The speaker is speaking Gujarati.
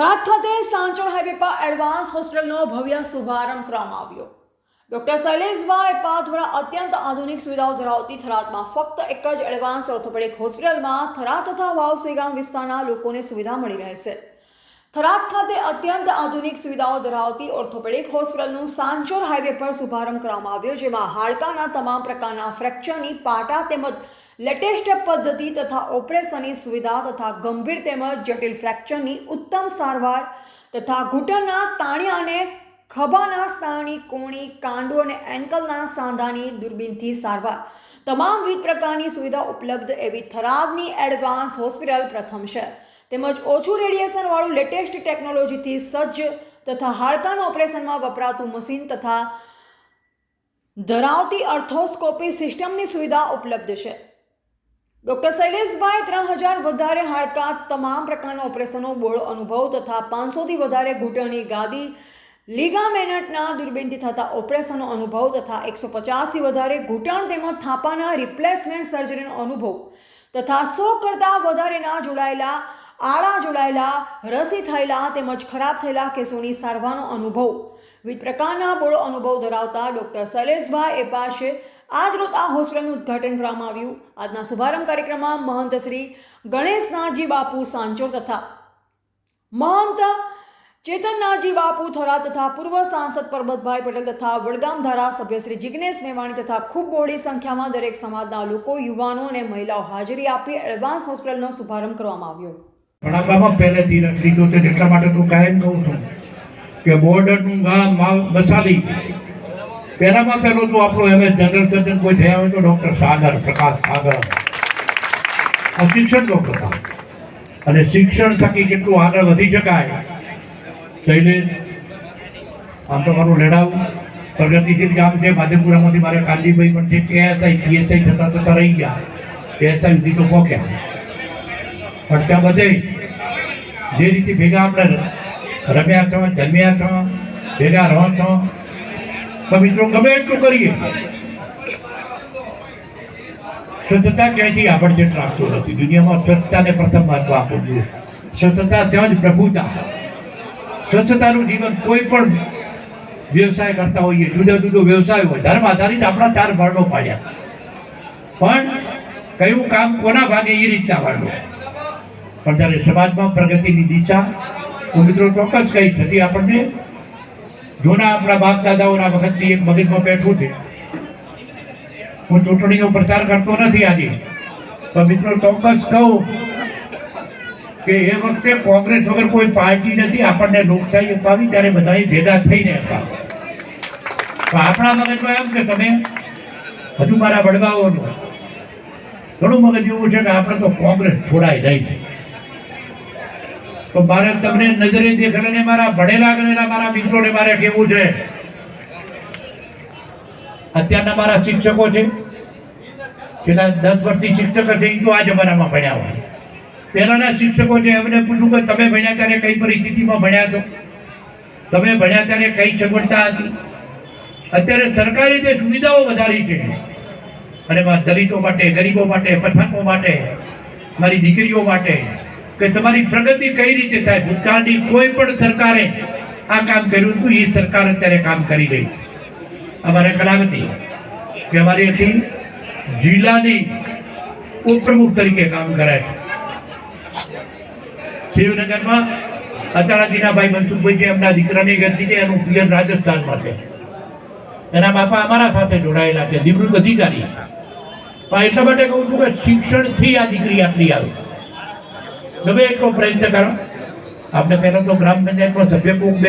થરાદ ખાતે સાંચોર હાઈવે પર એડવાન્સ હોસ્પિટલનો ભવ્ય શુભારંભ કરવામાં આવ્યો. ડોક્ટર શૈલેષભાઈ પા દ્વારા અત્યંત આધુનિક સુવિધાઓ ધરાવતી થરાદમાં ફક્ત એક જ એડવાન્સ ઓર્થોપેડિક હોસ્પિટલમાં થરાદ તથા વાવસુઈ ગામ વિસ્તારના લોકોને સુવિધા મળી રહેશે થરાદ ખાતે અત્યંત આધુનિક સુવિધાઓ ધરાવતી ઓર્થોપેડિક હોસ્પિટલનું સાંચોર હાઈવે પર શુભારંભ કરવામાં આવ્યો, જેમાં હાડકાના તમામ પ્રકારના ફ્રેક્ચરની પાટા તેમજ લેટેસ્ટ પદ્ધતિ તથા ઓપરેશનની સુવિધા તથા ગંભીર તેમજ જટિલ ફ્રેક્ચરની ઉત્તમ સારવાર તથા ઘૂંટણના તાણિયા અને ખભાના સ્નાયુની કોણી, કાંડો અને એન્કલના સાંધાની દૂરબીનથી સારવાર. તમામ વિવિધ પ્રકારની સુવિધા ઉપલબ્ધ એવી થરાદની એડવાન્સ હોસ્પિટલ પ્રથમ છે. તેમજ ઓછું રેડિયેશનવાળું લેટેસ્ટ ટેકનોલોજીથી સજ્જ તથા હાડકાના ઓપરેશનમાં વપરાતું મશીન તથા ધરાવતી અર્થોસ્કોપી સિસ્ટમની સુવિધા ઉપલબ્ધ છે. ડૉક્ટર શૈલેષભાઈ ત્રણ હજાર વધારે હાડકા તમામ પ્રકારના ઓપરેશનો બોર્ડ અનુભવ તથા પાંચસોથી વધારે ઘૂંટણની ગાદી લીગામેનટના દુર્બીનથી થતા ઓપરેશનનો અનુભવ તથા એકસો પચાસથી વધારે ઘૂંટણ તેમજ થાપાના રિપ્લેસમેન્ટ સર્જરીનો અનુભવ તથા સો કરતાં વધારેના જોડાયેલા આળા જોડાયેલા, રસી થયેલા તેમજ ખરાબ થયેલા કેસોની સારવારનો અનુભવ. વિવિધ પ્રકારના બોળો અનુભવ ધરાવતા ડૉક્ટર શૈલેષભાઈ એ પાસે આજ રોજ આ હોસ્પિટલનું ઉદ્ઘાટન કરવામાં આવ્યું. આજના શુભારંભ કાર્યક્રમમાં મહંત શ્રી ગણેશનાથજી બાપુ સાંચોર તથા મહંત ચેતનનાથજી બાપુ થોરા તથા પૂર્વ સાંસદ પરબતભાઈ પટેલ તથા વડગામ ધારાસભ્ય શ્રી જિગ્નેશ મેવાણી તથા ખૂબ બહોળી સંખ્યામાં દરેક સમાજના લોકો, યુવાનો અને મહિલાઓ હાજરી આપી એડવાન્સ હોસ્પિટલનો શુભારંભ કરવામાં આવ્યો. વડાપામાં પહેલેથી લીધો છે, એટલા માટે હું કાયમ કહું છું કે બોર્ડરનું ગામ માવ બસાલી પહેલામાં પહેલો તો આપણો એમ. જનરલ સર્જન કોઈ થયા હોય તો ડૉક્ટર સાગર, પ્રકાશ સાગર. આ શિક્ષણ લોકો હતા અને શિક્ષણ થકી કેટલું આગળ વધી શકાય, શૈલેષ, આમ તો મારું લેડાવું પ્રગતિશીલ ગામ છે, માધેપુરામાંથી મારે કાંજીભાઈ પણ છે, એસઆઈ, પીએસઆઈ થતા થતા રહી ગયા. એસઆઈ સુધી તો પહોંચ્યા. પણ ત્યાં બધે જે રીતે ભેગા આપણે રમ્યા છો જન્મ્યા છો, ભેગા રહો છો. તો મિત્રો, ગમે એટલું કરીએ. સ્વચ્છતા ક્યાંયથી આબડછેટ રાખતો નથી? દુનિયામાં સ્વચ્છતાને પ્રથમ મહત્વ આપવું જોઈએ. સ્વચ્છતા ત્યાં જ પ્રભુતા. સ્વચ્છતાનું જીવન કોઈ પણ વ્યવસાય કરતા હોઈએ, જુદા જુદો વ્યવસાય હોય, ધર્મ આધારિત આપણા ચાર વર્ણો પાડ્યા. પણ કયું કામ કોના ભાગે એ રીતના વર્ણો પણ ત્યારે સમાજમાં પ્રગતિની દિશા હું મિત્રો ચોક્કસ કહીશ હતી આપણને જૂના આપણા બાપ દાદાઓના વખતની એક મગજમાં બેઠું છે. હું ચૂંટણીનો પ્રચાર કરતો નથી આજે. તો મિત્રો ચોક્કસ કહું કે એ વખતે કોંગ્રેસ વગર કોઈ પાર્ટી નથી, આપણને લોકશાહી અપાવી ત્યારે બધાએ ભેગા થઈને અપાવી. તો આપણા મગજમાં એમ કે તમે હજુ મારા વડવાઓનું ઘણું મગજ એવું છે કે આપણે તો કોંગ્રેસ છોડાય નહીં તો મારે તમને નજરે દેખાને મારા ભણેલા ગણેલા મારા મિત્રોને મારે કેવું છે. અત્યારના મારા શિક્ષકો છે. છેલ્લા દસ વર્ષથી શિક્ષક છે એ તો આ જમાનામાં ભણ્યા હોય. પહેલાના શિક્ષકો છે, એમને પૂછ્યું કે તમે ભણ્યા ત્યારે કઈ પરિસ્થિતિમાં ભણ્યા છો? તમે ભણ્યા ત્યારે કઈ સગવડતા હતી? અત્યારે સરકારે જે સુવિધાઓ વધારી છે. અને દલિતો માટે, ગરીબો માટે પછાકો માટે, મારી દીકરીઓ માટે કે તમારી પ્રગતિ કઈ રીતે થાય? ભૂતકાળની કોઈ પણ સરકારે આ કામ કર્યું હતું, એ સરકાર અત્યારે કામ કરી રહી અમારે હતી કે અમારી અહીં જિલ્લાની ઉપપ્રમુખ તરીકે કામ કરાય છે. શિવનગરમાં અતાળાજીના ભાઈ મનસુખભાઈ છે એમના દીકરાની ગતિ છે, એનું પિયર રાજસ્થાનમાં છે. એના બાપા અમારા સાથે જોડાયેલા છે, નિવૃત્ત અધિકારી પણ એટલા માટે કહું છું કે શિક્ષણથી આ દીકરી આટલી આવી. ગમે એટલો પ્રયત્ન કરો. આપણે પહેલા તો ગ્રામ પંચાયતમાં સભ્ય